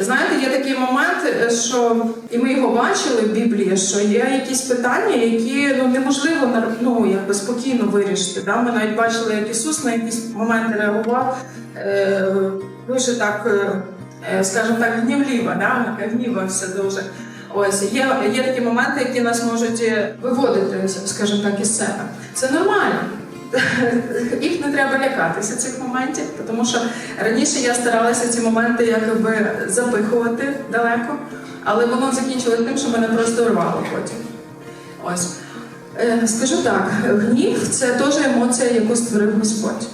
Знаєте, є такий момент, е, що і ми його бачили в Біблії, що є якісь питання, які ну неможливо ну, якби спокійно вирішити. Да? Ми навіть бачили, як Ісус на якісь моменти реагував е, дуже так, е, е, скажімо так, гнівліво, да? гнівався дуже. Ось є, є такі моменти, які нас можуть е, виводити, скажімо так, із себе. Це нормально. Їх не треба лякатися цих моментів, тому що раніше я старалася ці моменти якби запихувати далеко, але воно закінчилось тим, що мене просто рвало потім. Ось. Е, Скажу так, гнів це теж емоція, яку створив Господь.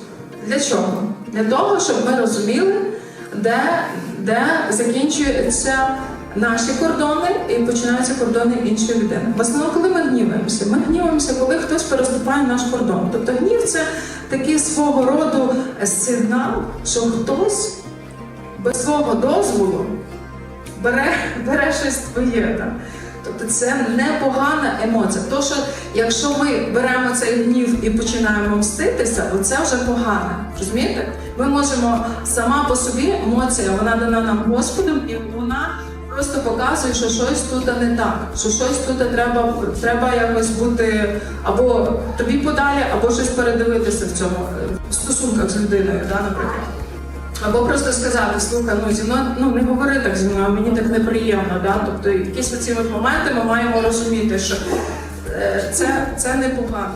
Для чого? Для того, щоб ми розуміли, де, де закінчуються наші кордони і починаються кордони іншої людини. В основному, коли ми гніваємося, ми гніваємося, коли хтось переступає наш кордон. Тобто гнів це такий свого роду сигнал, що хтось без свого дозволу бере, бере щось твоє. Так? Тобто це непогана емоція. То, що якщо ми беремо цей гнів і починаємо мститися, це вже погано. Розумієте? Ми можемо сама по собі емоція, вона дана нам Господом, і вона просто показує, що щось тут не так, що щось тут треба, треба якось бути або тобі подалі, або щось передивитися в цьому в стосунках з людиною, да, наприклад. Або просто сказати, слухай, ну зі мною ну не говори так зі мною, мені так неприємно. Да? Тобто якісь оці моменти ми маємо розуміти, що е, це, це непогано.